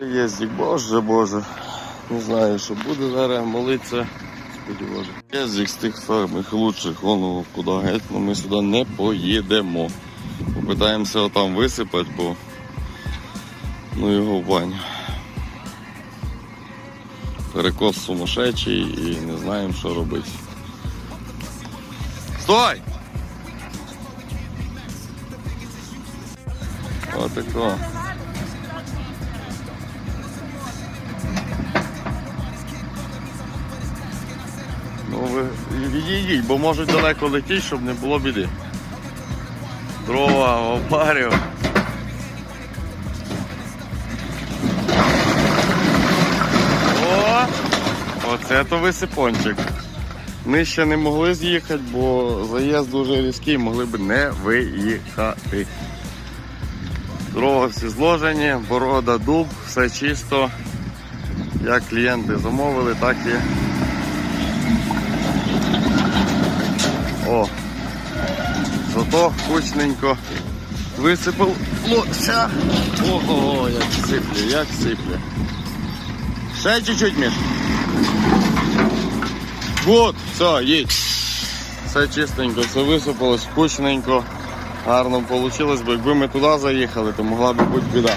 Єздік, боже, боже. Не знаю, що буде зараз молитися. Господи боже. Єздік з тих самих лучших, воно куди геть, але ми сюди не поїдемо. Попитаємося отам висипати, бо ну його баню. Перекос сумасшедший і не знаємо, що робити. Стой! Отако. Ну ви відійдіть, бо можуть далеко летіти, щоб не було біди. Дрова, опарю. О! Оце то висипончик. Ми ще не могли з'їхати, бо заїзд дуже різкий, могли б не виїхати. Дрова всі зложені, борода, дуб, все чисто. Як клієнти замовили, так і. О! Зато кучненько висипалося. Ого, як сипле, як сипле. Ще чуть-чуть, Міш. Вот, все, їдь. Все чистенько, все висипалось, кучненько. Гарно вийшло, бо якби ми туди заїхали, то могла б бути біда.